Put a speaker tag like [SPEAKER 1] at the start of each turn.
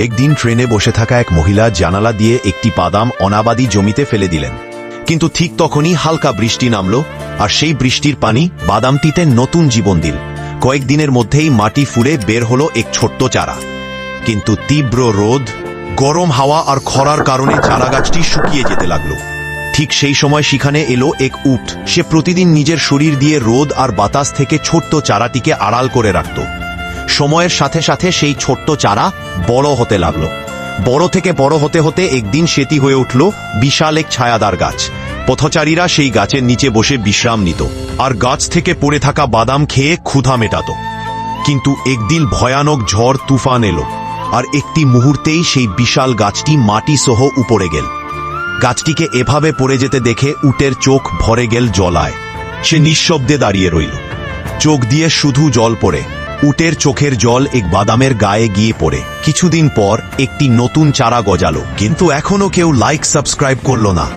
[SPEAKER 1] একদিন ট্রেনে বসে থাকা এক মহিলা জানালা দিয়ে একটি বাদাম অনাবাদি জমিতে ফেলে দিলেন। কিন্তু ঠিক তখনই হালকা বৃষ্টি নামল, আর সেই বৃষ্টির পানি বাদামটিতে নতুন জীবন দিল। কয়েকদিনের মধ্যেই মাটি ফুলে বের হলো এক ছোট্ট চারা। কিন্তু তীব্র রোদ, গরম হাওয়া আর খরার কারণে চারা গাছটি শুকিয়ে যেতে লাগল। ঠিক সেই সময় সেখানে এলো এক উট। সে প্রতিদিন নিজের শরীর দিয়ে রোদ আর বাতাস থেকে ছোট্ট চারাটিকে আড়াল করে রাখত। সময়ের সাথে সাথে সেই ছোট্ট চারা বড় হতে লাগল। বড় থেকে বড় হতে হতে একদিন সেটি হয়ে উঠল বিশাল এক ছায়াদার গাছ। পথচারীরা সেই গাছের নিচে বসে বিশ্রাম নিত আর গাছ থেকে পড়ে থাকা বাদাম খেয়ে ক্ষুধা মেটাত। কিন্তু একদিন ভয়ানক ঝড় তুফান এলো আর একটি মুহূর্তেই সেই বিশাল গাছটি মাটি সহ উপরে গেল। গাছটিকে এভাবে পড়ে যেতে দেখে উটের চোখ ভরে গেল জলায়। সে নিঃশব্দে দাঁড়িয়ে রইল। চোখ দিয়ে শুধু জল পড়ে। উটের চোখের জল এক বাদামের গায়ে গিয়ে পড়ে। কিছুদিন পর একটি নতুন চারা গজালো, কিন্তু এখনও কেউ লাইক সাবস্ক্রাইব করল না।